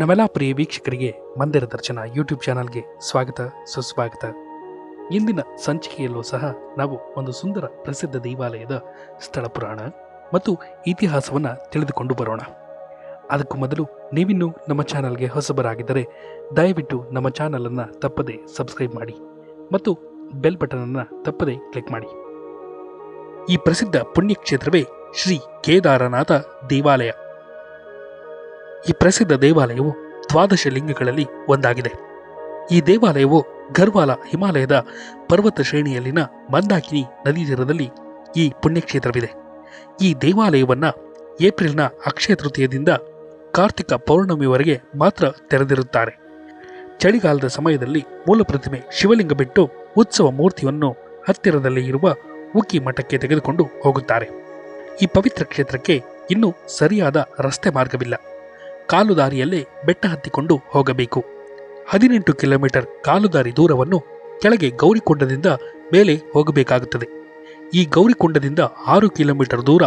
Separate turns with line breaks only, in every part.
ನಮ್ಮೆಲ್ಲ ಪ್ರಿಯ ವೀಕ್ಷಕರಿಗೆ ಮಂದಿರ ದರ್ಶನ ಯೂಟ್ಯೂಬ್ ಚಾನಲ್ಗೆ ಸ್ವಾಗತ, ಸುಸ್ವಾಗತ. ಇಂದಿನ ಸಂಚಿಕೆಯಲ್ಲೂ ಸಹ ನಾವು ಒಂದು ಸುಂದರ ಪ್ರಸಿದ್ಧ ದೇವಾಲಯದ ಸ್ಥಳ ಪುರಾಣ ಮತ್ತು ಇತಿಹಾಸವನ್ನು ತಿಳಿದುಕೊಂಡು ಬರೋಣ. ಅದಕ್ಕೂ ಮೊದಲು ನೀವಿನ್ನೂ ನಮ್ಮ ಚಾನಲ್ಗೆ ಹೊಸಬರಾಗಿದ್ದರೆ ದಯವಿಟ್ಟು ನಮ್ಮ ಚಾನಲನ್ನು ತಪ್ಪದೆ ಸಬ್ಸ್ಕ್ರೈಬ್ ಮಾಡಿ ಮತ್ತು ಬೆಲ್ ಬಟನನ್ನು ತಪ್ಪದೆ ಕ್ಲಿಕ್ ಮಾಡಿ. ಈ ಪ್ರಸಿದ್ಧ ಪುಣ್ಯಕ್ಷೇತ್ರವೇ ಶ್ರೀ ಕೇದಾರನಾಥ ದೇವಾಲಯ. ಈ ಪ್ರಸಿದ್ಧ ದೇವಾಲಯವು ದ್ವಾದಶ ಲಿಂಗಗಳಲ್ಲಿ ಒಂದಾಗಿದೆ. ಈ ದೇವಾಲಯವು ಗರ್ವಾಲ ಹಿಮಾಲಯದ ಪರ್ವತ ಶ್ರೇಣಿಯಲ್ಲಿನ ಮಂದಾಕಿನಿ ನದಿ ತೀರದಲ್ಲಿ ಈ ಪುಣ್ಯಕ್ಷೇತ್ರವಿದೆ. ಈ ದೇವಾಲಯವನ್ನು ಏಪ್ರಿಲ್ನ ಅಕ್ಷಯ ತೃತೀಯದಿಂದ ಕಾರ್ತಿಕ ಪೌರ್ಣಮಿವರೆಗೆ ಮಾತ್ರ ತೆರೆದಿರುತ್ತಾರೆ. ಚಳಿಗಾಲದ ಸಮಯದಲ್ಲಿ ಮೂಲ ಪ್ರತಿಮೆ ಶಿವಲಿಂಗ ಬಿಟ್ಟು ಉತ್ಸವ ಮೂರ್ತಿಯನ್ನು ಹತ್ತಿರದಲ್ಲಿ ಇರುವ ಉಕ್ಕಿ ಮಠಕ್ಕೆ ತೆಗೆದುಕೊಂಡು ಹೋಗುತ್ತಾರೆ. ಈ ಪವಿತ್ರ ಕ್ಷೇತ್ರಕ್ಕೆ ಇನ್ನೂ ಸರಿಯಾದ ರಸ್ತೆ ಮಾರ್ಗವಿಲ್ಲ. ಕಾಲು ದಾರಿಯಲ್ಲೇ ಬೆಟ್ಟ ಹತ್ತಿಕೊಂಡು ಹೋಗಬೇಕು. ಹದಿನೆಂಟು ಕಿಲೋಮೀಟರ್ ಕಾಲುದಾರಿ ದೂರವನ್ನು ಕೆಳಗೆ ಗೌರಿಕೊಂಡದಿಂದ ಮೇಲೆ ಹೋಗಬೇಕಾಗುತ್ತದೆ. ಈ ಗೌರಿಕೊಂಡದಿಂದ ಆರು ಕಿಲೋಮೀಟರ್ ದೂರ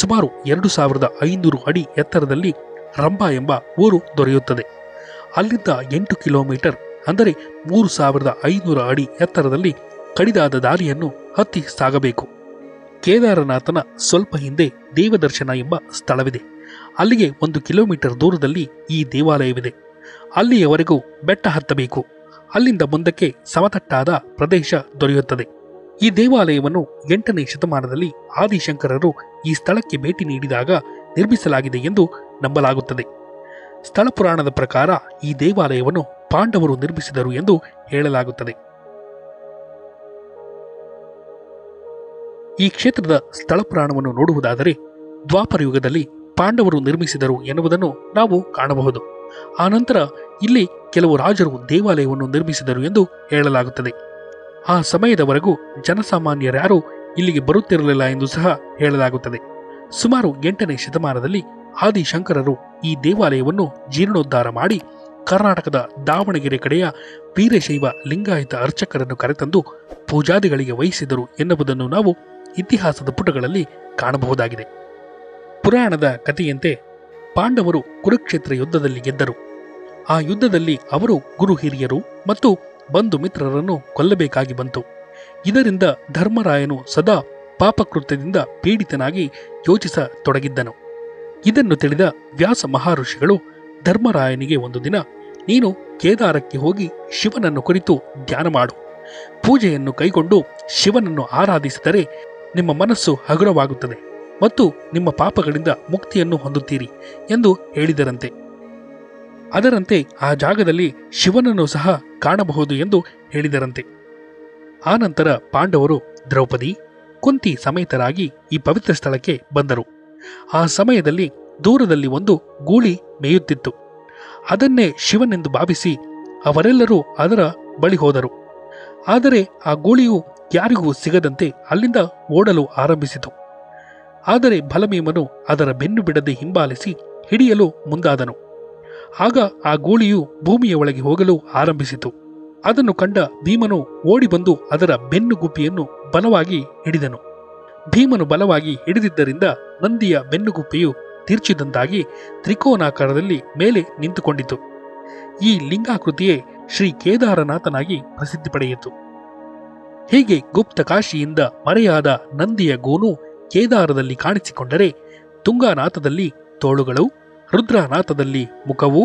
ಸುಮಾರು ಎರಡು ಸಾವಿರದ ಐನೂರು ಅಡಿ ಎತ್ತರದಲ್ಲಿ ರಂಭಾ ಎಂಬ ಊರು ದೊರೆಯುತ್ತದೆ. ಅಲ್ಲಿಂದ ಎಂಟು ಕಿಲೋಮೀಟರ್ ಅಂದರೆ ಮೂರು ಸಾವಿರದ ಐನೂರ ಅಡಿ ಎತ್ತರದಲ್ಲಿ ಕಡಿದಾದ ದಾರಿಯನ್ನು ಹತ್ತಿ ಸಾಗಬೇಕು. ಕೇದಾರನಾಥನ ಸ್ವಲ್ಪ ಹಿಂದೆ ದೇವದರ್ಶನ ಎಂಬ ಸ್ಥಳವಿದೆ. ಅಲ್ಲಿಗೆ ಒಂದು ಕಿಲೋಮೀಟರ್ ದೂರದಲ್ಲಿ ಈ ದೇವಾಲಯವಿದೆ. ಅಲ್ಲಿಯವರೆಗೂ ಬೆಟ್ಟ ಹತ್ತಬೇಕು. ಅಲ್ಲಿಂದ ಮುಂದಕ್ಕೆ ಸಮತಟ್ಟಾದ ಪ್ರದೇಶ ದೊರೆಯುತ್ತದೆ. ಈ ದೇವಾಲಯವನ್ನು ಎಂಟನೇ ಶತಮಾನದಲ್ಲಿ ಆದಿಶಂಕರರು ಈ ಸ್ಥಳಕ್ಕೆ ಭೇಟಿ ನೀಡಿದಾಗ ನಿರ್ಮಿಸಲಾಗಿದೆ ಎಂದು ನಂಬಲಾಗುತ್ತದೆ. ಸ್ಥಳ ಪುರಾಣದ ಪ್ರಕಾರ ಈ ದೇವಾಲಯವನ್ನು ಪಾಂಡವರು ನಿರ್ಮಿಸಿದರು ಎಂದು ಹೇಳಲಾಗುತ್ತದೆ. ಈ ಕ್ಷೇತ್ರದ ಸ್ಥಳ ಪುರಾಣವನ್ನು ನೋಡುವುದಾದರೆ ದ್ವಾಪರ ಯುಗದಲ್ಲಿ ಪಾಂಡವರು ನಿರ್ಮಿಸಿದರು ಎನ್ನುವುದನ್ನು ನಾವು ಕಾಣಬಹುದು. ಆನಂತರ ಇಲ್ಲಿ ಕೆಲವು ರಾಜರು ದೇವಾಲಯವನ್ನು ನಿರ್ಮಿಸಿದರು ಎಂದು ಹೇಳಲಾಗುತ್ತದೆ. ಆ ಸಮಯದವರೆಗೂ ಜನಸಾಮಾನ್ಯರ್ಯಾರು ಇಲ್ಲಿಗೆ ಬರುತ್ತಿರಲಿಲ್ಲ ಎಂದು ಸಹ ಹೇಳಲಾಗುತ್ತದೆ. ಸುಮಾರು ಎಂಟನೇ ಶತಮಾನದಲ್ಲಿ ಆದಿಶಂಕರರು ಈ ದೇವಾಲಯವನ್ನು ಜೀರ್ಣೋದ್ಧಾರ ಮಾಡಿ ಕರ್ನಾಟಕದ ದಾವಣಗೆರೆ ಕಡೆಯ ವೀರಶೈವ ಲಿಂಗಾಯತ ಅರ್ಚಕರನ್ನು ಕರೆತಂದು ಪೂಜಾದಿಗಳಿಗೆ ವಹಿಸಿದರು ಎನ್ನುವುದನ್ನು ನಾವು ಇತಿಹಾಸದ ಪುಟಗಳಲ್ಲಿ ಕಾಣಬಹುದಾಗಿದೆ. ಪುರಾಣದ ಕಥೆಯಂತೆ ಪಾಂಡವರು ಕುರುಕ್ಷೇತ್ರ ಯುದ್ಧದಲ್ಲಿ ಗೆದ್ದರು. ಆ ಯುದ್ಧದಲ್ಲಿ ಅವರು ಗುರು ಹಿರಿಯರು ಮತ್ತು ಬಂಧು ಮಿತ್ರರನ್ನು ಕೊಲ್ಲಬೇಕಾಗಿ ಬಂತು. ಇದರಿಂದ ಧರ್ಮರಾಯನು ಸದಾ ಪಾಪಕೃತ್ಯದಿಂದ ಪೀಡಿತನಾಗಿ ಯೋಚಿಸತೊಡಗಿದ್ದನು. ಇದನ್ನು ತಿಳಿದ ವ್ಯಾಸ ಮಹರ್ಷಿಗಳು ಧರ್ಮರಾಯನಿಗೆ ಒಂದು ದಿನ, ನೀನು ಕೇದಾರಕ್ಕೆ ಹೋಗಿ ಶಿವನನ್ನು ಕುರಿತು ಧ್ಯಾನ ಮಾಡು. ಪೂಜೆಯನ್ನು ಕೈಗೊಂಡು ಶಿವನನ್ನು ಆರಾಧಿಸಿದರೆ ನಿಮ್ಮ ಮನಸ್ಸು ಹಗುರವಾಗುತ್ತದೆ. ಮತ್ತು ನಿಮ್ಮ ಪಾಪಗಳಿಂದ ಮುಕ್ತಿಯನ್ನು ಹೊಂದುತ್ತೀರಿ ಎಂದು ಹೇಳಿದರಂತೆ. ಅದರಂತೆ ಆ ಜಾಗದಲ್ಲಿ ಶಿವನನ್ನು ಸಹ ಕಾಣಬಹುದು ಎಂದು ಹೇಳಿದರಂತೆ. ಆನಂತರ ಪಾಂಡವರು ದ್ರೌಪದಿ, ಕುಂತಿ ಸಮೇತರಾಗಿ ಈ ಪವಿತ್ರ ಸ್ಥಳಕ್ಕೆ ಬಂದರು. ಆ ಸಮಯದಲ್ಲಿ ದೂರದಲ್ಲಿ ಒಂದು ಗೂಳಿ ಮೇಯುತ್ತಿತ್ತು. ಅದನ್ನೇ ಶಿವನೆಂದು ಭಾವಿಸಿ ಅವರೆಲ್ಲರೂ ಅದರ ಬಳಿ ಹೋದರು. ಆದರೆ ಆ ಗೂಳಿಯು ಯಾರಿಗೂ ಸಿಗದಂತೆ ಅಲ್ಲಿಂದ ಓಡಲು ಆರಂಭಿಸಿತು. ಆದರೆ ಬಲಭೀಮನು ಅದರ ಬೆನ್ನು ಬಿಡದೆ ಹಿಂಬಾಲಿಸಿ ಹಿಡಿಯಲು ಮುಂದಾದನು. ಆಗ ಆ ಗೂಳಿಯು ಭೂಮಿಯ ಒಳಗೆ ಹೋಗಲು ಆರಂಭಿಸಿತು. ಅದನ್ನು ಕಂಡ ಭೀಮನು ಓಡಿಬಂದು ಅದರ ಬೆನ್ನು ಗುಪ್ಪಿಯನ್ನು ಬಲವಾಗಿ ಹಿಡಿದನು. ಭೀಮನು ಬಲವಾಗಿ ಹಿಡಿದಿದ್ದರಿಂದ ನಂದಿಯ ಬೆನ್ನುಗುಪ್ಪಿಯು ತಿರ್ಚಿದಂತಾಗಿ ತ್ರಿಕೋನಾಕಾರದಲ್ಲಿ ಮೇಲೆ ನಿಂತುಕೊಂಡಿತು. ಈ ಲಿಂಗಾಕೃತಿಯೇ ಶ್ರೀ ಕೇದಾರನಾಥನಾಗಿ ಪ್ರಸಿದ್ಧಿ ಪಡೆಯಿತು. ಹೀಗೆ ಗುಪ್ತ ಕಾಶಿಯಿಂದ ಮರೆಯಾದ ನಂದಿಯ ಗೋನು ಕೇದಾರದಲ್ಲಿ ಕಾಣಿಸಿಕೊಂಡರೆ ತುಂಗಾನಾಥದಲ್ಲಿ ತೋಳುಗಳು, ರುದ್ರನಾಥದಲ್ಲಿ ಮುಖವು,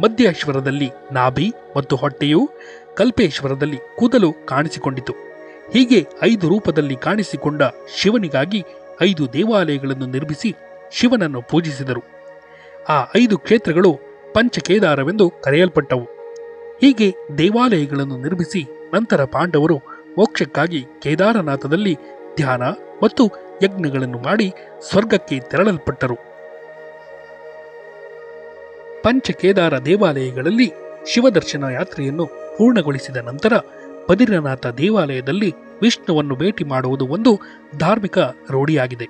ಮಧ್ಯೇಶ್ವರದಲ್ಲಿ ನಾಭಿ ಮತ್ತು ಹೊಟ್ಟೆಯು, ಕಲ್ಪೇಶ್ವರದಲ್ಲಿ ಕೂದಲು ಕಾಣಿಸಿಕೊಂಡಿತು. ಹೀಗೆ ಐದು ರೂಪದಲ್ಲಿ ಕಾಣಿಸಿಕೊಂಡ ಶಿವನಿಗಾಗಿ ಐದು ದೇವಾಲಯಗಳನ್ನು ನಿರ್ಮಿಸಿ ಶಿವನನ್ನು ಪೂಜಿಸಿದರು. ಆ ಐದು ಕ್ಷೇತ್ರಗಳು ಪಂಚಕೇದಾರವೆಂದು ಕರೆಯಲ್ಪಟ್ಟವು. ಹೀಗೆ ದೇವಾಲಯಗಳನ್ನು ನಿರ್ಮಿಸಿ ನಂತರ ಪಾಂಡವರು ಮೋಕ್ಷಕ್ಕಾಗಿ ಕೇದಾರನಾಥದಲ್ಲಿ ಧ್ಯಾನ ಮತ್ತು ಯಜ್ಞಗಳನ್ನು ಮಾಡಿ ಸ್ವರ್ಗಕ್ಕೆ ತೆರಳಲ್ಪಟ್ಟರು. ಪಂಚಕೇದಾರ ದೇವಾಲಯಗಳಲ್ಲಿ ಶಿವದರ್ಶನ ಯಾತ್ರೆಯನ್ನು ಪೂರ್ಣಗೊಳಿಸಿದ ನಂತರ ಬದಿರನಾಥ ದೇವಾಲಯದಲ್ಲಿ ವಿಷ್ಣುವನ್ನು ಭೇಟಿ ಮಾಡುವುದು ಒಂದು ಧಾರ್ಮಿಕ ರೂಢಿಯಾಗಿದೆ.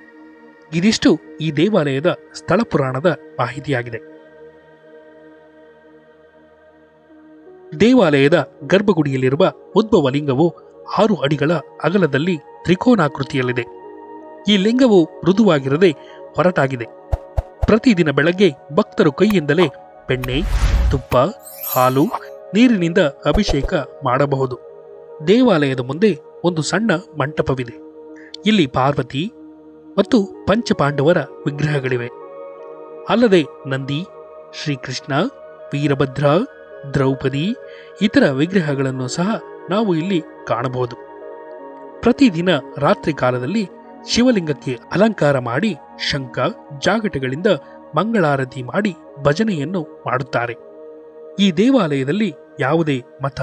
ಇದಿಷ್ಟು ಈ ದೇವಾಲಯದ ಸ್ಥಳ ಪುರಾಣದ ಮಾಹಿತಿಯಾಗಿದೆ. ದೇವಾಲಯದ ಗರ್ಭಗುಡಿಯಲ್ಲಿರುವ ಉದ್ಭವಲಿಂಗವು ಆರು ಅಡಿಗಳ ಅಗಲದಲ್ಲಿ ತ್ರಿಕೋನಾಕೃತಿಯಲ್ಲಿದೆ. ಈ ಲಿಂಗವು ಮೃದುವಾಗಿರದೆ ಹೊರಟಾಗಿದೆ ಪ್ರತಿದಿನ ಬೆಳಗ್ಗೆ ಭಕ್ತರು ಕೈಯಿಂದಲೇ ಬೆಣ್ಣೆ, ತುಪ್ಪ, ಹಾಲು, ನೀರಿನಿಂದ ಅಭಿಷೇಕ ಮಾಡಬಹುದು. ದೇವಾಲಯದ ಮುಂದೆ ಒಂದು ಸಣ್ಣ ಮಂಟಪವಿದೆ. ಇಲ್ಲಿ ಪಾರ್ವತಿ ಮತ್ತು ಪಂಚಪಾಂಡವರ ವಿಗ್ರಹಗಳಿವೆ. ಅಲ್ಲದೆ ನಂದಿ, ಶ್ರೀಕೃಷ್ಣ, ವೀರಭದ್ರ, ದ್ರೌಪದಿ ಇತರ ವಿಗ್ರಹಗಳನ್ನು ಸಹ ನಾವು ಇಲ್ಲಿ ಕಾಣಬಹುದು. ಪ್ರತಿದಿನ ರಾತ್ರಿ ಕಾಲದಲ್ಲಿ ಶಿವಲಿಂಗಕ್ಕೆ ಅಲಂಕಾರ ಮಾಡಿ ಶಂಖ, ಜಾಗಟಗಳಿಂದ ಮಂಗಳಾರತಿ ಮಾಡಿ ಭಜನೆಯನ್ನು ಮಾಡುತ್ತಾರೆ. ಈ ದೇವಾಲಯದಲ್ಲಿ ಯಾವುದೇ ಮತ,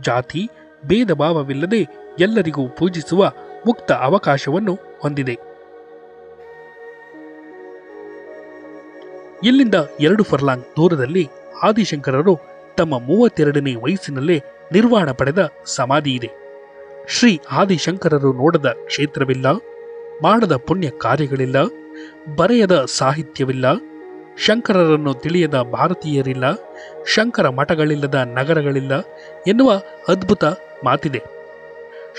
ಜಾತಿ, ಭೇದ ಭಾವವಿಲ್ಲದೆ ಎಲ್ಲರಿಗೂ ಪೂಜಿಸುವ ಮುಕ್ತ ಅವಕಾಶವನ್ನು ಹೊಂದಿದೆ. ಇಲ್ಲಿಂದ ಎರಡು ಫರ್ಲಾಂಗ್ ದೂರದಲ್ಲಿ ಆದಿಶಂಕರರು ತಮ್ಮ ಮೂವತ್ತೆರಡನೇ ವಯಸ್ಸಿನಲ್ಲೇ ನಿರ್ವಾಣ ಪಡೆದ ಸಮಾಧಿ ಇದೆ. ಶ್ರೀ ಆದಿಶಂಕರರು ನೋಡದ ಕ್ಷೇತ್ರವಿಲ್ಲ. ಮಾಡದ ಪುಣ್ಯ ಕಾರ್ಯಗಳಿಲ್ಲ, ಬರೆಯದ ಸಾಹಿತ್ಯವಿಲ್ಲ, ಶಂಕರರನ್ನು ತಿಳಿಯದ ಭಾರತೀಯರಿಲ್ಲ, ಶಂಕರ ಮಠಗಳಿಲ್ಲದ ನಗರಗಳಿಲ್ಲ ಎನ್ನುವ ಅದ್ಭುತ ಮಾತಿದೆ.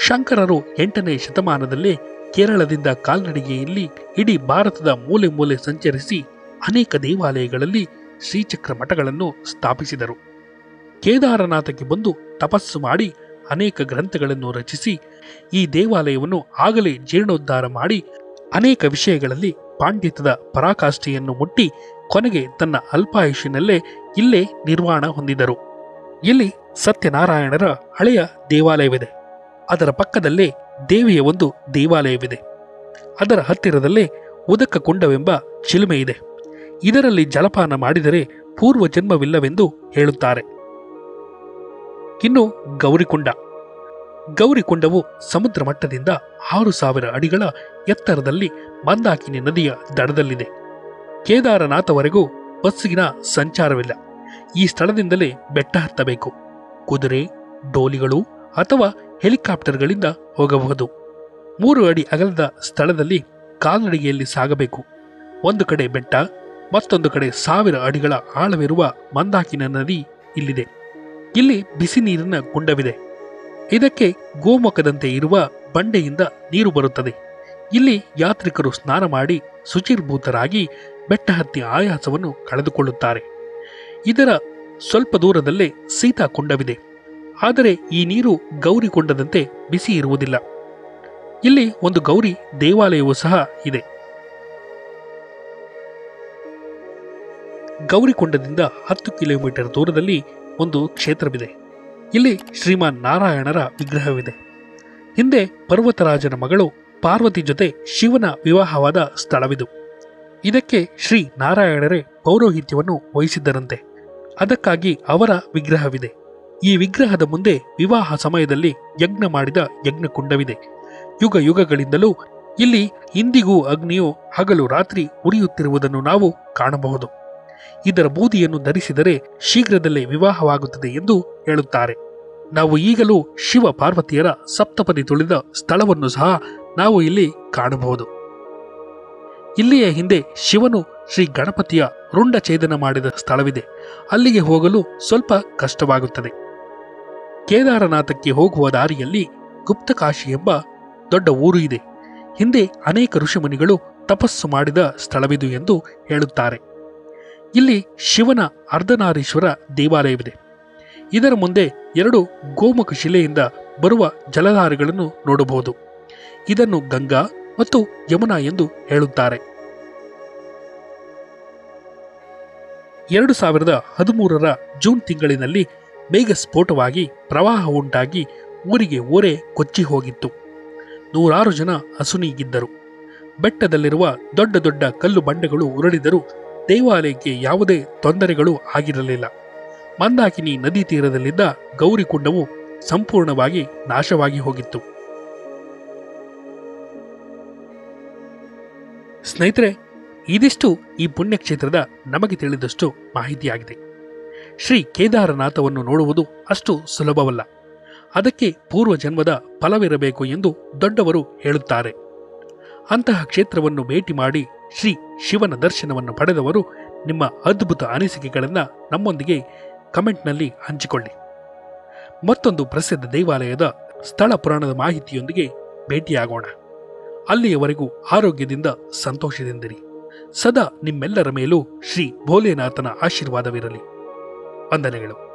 ಶಂಕರರು ಎಂಟನೇ ಶತಮಾನದಲ್ಲಿ ಕೇರಳದಿಂದ ಕಾಲ್ನಡಿಗೆಯಲ್ಲಿ ಇಡೀ ಭಾರತದ ಮೂಲೆ ಮೂಲೆ ಸಂಚರಿಸಿ ಅನೇಕ ದೇವಾಲಯಗಳಲ್ಲಿ ಶ್ರೀಚಕ್ರ ಮಠಗಳನ್ನು ಸ್ಥಾಪಿಸಿದರು. ಕೇದಾರನಾಥಕ್ಕೆ ಬಂದು ತಪಸ್ಸು ಮಾಡಿ ಅನೇಕ ಗ್ರಂಥಗಳನ್ನು ರಚಿಸಿ ಈ ದೇವಾಲಯವನ್ನು ಆಗಲೇ ಜೀರ್ಣೋದ್ಧಾರ ಮಾಡಿ ಅನೇಕ ವಿಷಯಗಳಲ್ಲಿ ಪಾಂಡಿತ್ಯದ ಪರಾಕಾಷ್ಠೆಯನ್ನು ಮುಟ್ಟಿ ಕೊನೆಗೆ ತನ್ನ ಅಲ್ಪಾಯುಷಿನಲ್ಲೇ ಇಲ್ಲೇ ನಿರ್ವಾಣ ಹೊಂದಿದರು. ಇಲ್ಲಿ ಸತ್ಯನಾರಾಯಣರ ಹಳೆಯ ದೇವಾಲಯವಿದೆ. ಅದರ ಪಕ್ಕದಲ್ಲೇ ದೇವಿಯ ಒಂದು ದೇವಾಲಯವಿದೆ. ಅದರ ಹತ್ತಿರದಲ್ಲೇ ಉದಕ ಕುಂಡವೆಂಬ ಚಿಲುಮೆ ಇದೆ. ಇದರಲ್ಲಿ ಜಲಪಾನ ಮಾಡಿದರೆ ಪೂರ್ವ ಜನ್ಮವಿಲ್ಲವೆಂದು ಹೇಳುತ್ತಾರೆ. ಇನ್ನು ಗೌರಿಕುಂಡ. ಗೌರಿಕುಂಡವು ಸಮುದ್ರ ಮಟ್ಟದಿಂದ ಆರು ಸಾವಿರ ಅಡಿಗಳ ಎತ್ತರದಲ್ಲಿ ಮಂದಾಕಿನಿ ನದಿಯ ದಡದಲ್ಲಿದೆ. ಕೇದಾರನಾಥವರೆಗೂ ಬಸ್ಸಿಗಿನ ಸಂಚಾರವಿಲ್ಲ. ಈ ಸ್ಥಳದಿಂದಲೇ ಬೆಟ್ಟ ಹತ್ತಬೇಕು. ಕುದುರೆ, ಡೋಲಿಗಳು ಅಥವಾ ಹೆಲಿಕಾಪ್ಟರ್ಗಳಿಂದ ಹೋಗಬಹುದು. ಮೂರು ಅಡಿ ಅಗಲದ ಸ್ಥಳದಲ್ಲಿ ಕಾಲ್ನಡಿಗೆಯಲ್ಲಿ ಸಾಗಬೇಕು. ಒಂದು ಕಡೆ ಬೆಟ್ಟ, ಮತ್ತೊಂದು ಕಡೆ ಸಾವಿರ ಅಡಿಗಳ ಆಳವಿರುವ ಮಂದಾಕಿನ ನದಿ ಇಲ್ಲಿದೆ. ಇಲ್ಲಿ ಬಿಸಿ ನೀರಿನ ಕುಂಡವಿದೆ. ಇದಕ್ಕೆ ಗೋಮುಖದಂತೆ ಇರುವ ಬಂಡೆಯಿಂದ ನೀರು ಬರುತ್ತದೆ. ಇಲ್ಲಿ ಯಾತ್ರಿಕರು ಸ್ನಾನ ಮಾಡಿ ಶುಚಿರ್ಭೂತರಾಗಿ ಬೆಟ್ಟ ಹತ್ತಿ ಆಯಾಸವನ್ನು ಕಳೆದುಕೊಳ್ಳುತ್ತಾರೆ. ಇದರ ಸ್ವಲ್ಪ ದೂರದಲ್ಲೇ ಸೀತಾ ಕುಂಡವಿದೆ. ಆದರೆ ಈ ನೀರು ಗೌರಿ ಕೊಂಡದಂತೆ ಬಿಸಿ ಇರುವುದಿಲ್ಲ. ಇಲ್ಲಿ ಒಂದು ಗೌರಿ ದೇವಾಲಯವೂ ಸಹ ಇದೆ. ಗೌರಿಕೊಂಡದಿಂದ ಹತ್ತು ಕಿಲೋಮೀಟರ್ ದೂರದಲ್ಲಿ ಒಂದು ಕ್ಷೇತ್ರವಿದೆ. ಇಲ್ಲಿ ಶ್ರೀಮಾನ್ ನಾರಾಯಣರ ವಿಗ್ರಹವಿದೆ. ಹಿಂದೆ ಪರ್ವತರಾಜನ ಮಗಳು ಪಾರ್ವತಿ ಜೊತೆ ಶಿವನ ವಿವಾಹವಾದ ಸ್ಥಳವಿದು. ಇದಕ್ಕೆ ಶ್ರೀ ನಾರಾಯಣರೇ ಪೌರೋಹಿತ್ಯವನ್ನು ವಹಿಸಿದ್ದರಂತೆ. ಅದಕ್ಕಾಗಿ ಅವರ ವಿಗ್ರಹವಿದೆ. ಈ ವಿಗ್ರಹದ ಮುಂದೆ ವಿವಾಹ ಸಮಯದಲ್ಲಿ ಯಜ್ಞ ಮಾಡಿದ ಯಜ್ಞಕುಂಡವಿದೆ. ಯುಗ ಯುಗಗಳಿಂದಲೂ ಇಲ್ಲಿ ಇಂದಿಗೂ ಅಗ್ನಿಯು ಹಗಲು ರಾತ್ರಿ ಉರಿಯುತ್ತಿರುವುದನ್ನು ನಾವು ಕಾಣಬಹುದು. ಇದರ ಬೂದಿಯನ್ನು ಧರಿಸಿದರೆ ಶೀಘ್ರದಲ್ಲೇ ವಿವಾಹವಾಗುತ್ತದೆ ಎಂದು ಹೇಳುತ್ತಾರೆ. ನಾವು ಈಗಲೂ ಶಿವ ಪಾರ್ವತಿಯರ ಸಪ್ತಪದಿ ತುಳಿದ ಸ್ಥಳವನ್ನು ಸಹ ನಾವು ಇಲ್ಲಿ ಕಾಣಬಹುದು. ಇಲ್ಲಿಯ ಹಿಂದೆ ಶಿವನು ಶ್ರೀ ಗಣಪತಿಯ ರುಂಡ ಛೇದನ ಮಾಡಿದ ಸ್ಥಳವಿದೆ. ಅಲ್ಲಿಗೆ ಹೋಗಲು ಸ್ವಲ್ಪ ಕಷ್ಟವಾಗುತ್ತದೆ. ಕೇದಾರನಾಥಕ್ಕೆ ಹೋಗುವ ದಾರಿಯಲ್ಲಿ ಗುಪ್ತಕಾಶಿ ಎಂಬ ದೊಡ್ಡ ಊರು ಇದೆ. ಹಿಂದೆ ಅನೇಕ ಋಷಿಮುನಿಗಳು ತಪಸ್ಸು ಮಾಡಿದ ಸ್ಥಳವಿದು ಎಂದು ಹೇಳುತ್ತಾರೆ. ಇಲ್ಲಿ ಶಿವನ ಅರ್ಧನಾರೀಶ್ವರ ದೇವಾಲಯವಿದೆ. ಇದರ ಮುಂದೆ ಎರಡು ಗೋಮುಖ ಶಿಲೆಯಿಂದ ಬರುವ ಜಲಧಾರೆಗಳನ್ನು ನೋಡಬಹುದು. ಇದನ್ನು ಗಂಗಾ ಮತ್ತು ಯಮುನಾ ಎಂದು ಹೇಳುತ್ತಾರೆ. ಎರಡು ಸಾವಿರದ ಹದಿಮೂರರ ಜೂನ್ ತಿಂಗಳಿನಲ್ಲಿ ಮೇಘ ಸ್ಫೋಟವಾಗಿ ಪ್ರವಾಹ ಉಂಟಾಗಿ ಊರಿಗೆ ಊರೇ ಕೊಚ್ಚಿ ಹೋಗಿತ್ತು. ನೂರಾರು ಜನ ಹಸುನೀಗಿದ್ದರು ಬೆಟ್ಟದಲ್ಲಿರುವ ದೊಡ್ಡ ದೊಡ್ಡ ಕಲ್ಲು ಬಂಡೆಗಳು ಉರುಳಿದರೂ ದೇವಾಲಯಕ್ಕೆ ಯಾವುದೇ ತೊಂದರೆಗಳು ಆಗಿರಲಿಲ್ಲ. ಮಂದಾಕಿನಿ ನದಿ ತೀರದಲ್ಲಿದ್ದ ಗೌರಿಕುಂಡವು ಸಂಪೂರ್ಣವಾಗಿ ನಾಶವಾಗಿ ಹೋಗಿತ್ತು. ಸ್ನೇಹಿತರೆ, ಇದಿಷ್ಟು ಈ ಪುಣ್ಯಕ್ಷೇತ್ರದ ನಮಗೆ ತಿಳಿದಷ್ಟು ಮಾಹಿತಿಯಾಗಿದೆ. ಶ್ರೀ ಕೇದಾರನಾಥವನ್ನು ನೋಡುವುದು ಅಷ್ಟು ಸುಲಭವಲ್ಲ. ಅದಕ್ಕೆ ಪೂರ್ವ ಜನ್ಮದ ಫಲವಿರಬೇಕು ಎಂದು ದೊಡ್ಡವರು ಹೇಳುತ್ತಾರೆ. ಅಂತಹ ಕ್ಷೇತ್ರವನ್ನು ಭೇಟಿ ಮಾಡಿ ಶ್ರೀ ಶಿವನ ದರ್ಶನವನ್ನು ಪಡೆದವರು ನಿಮ್ಮ ಅದ್ಭುತ ಅನಿಸಿಕೆಗಳನ್ನು ನಮ್ಮೊಂದಿಗೆ ಕಮೆಂಟ್ನಲ್ಲಿ ಹಂಚಿಕೊಳ್ಳಿ. ಮತ್ತೊಂದು ಪ್ರಸಿದ್ಧ ದೇವಾಲಯದ ಸ್ಥಳ ಪುರಾಣದ ಮಾಹಿತಿಯೊಂದಿಗೆ ಭೇಟಿಯಾಗೋಣ. ಅಲ್ಲಿಯವರೆಗೂ ಆರೋಗ್ಯದಿಂದ ಸಂತೋಷದಿಂದಿರಿ. ಸದಾ ನಿಮ್ಮೆಲ್ಲರ ಮೇಲೂ ಶ್ರೀ ಭೋಲೆನಾಥನ ಆಶೀರ್ವಾದವಿರಲಿ. ವಂದನೆಗಳು.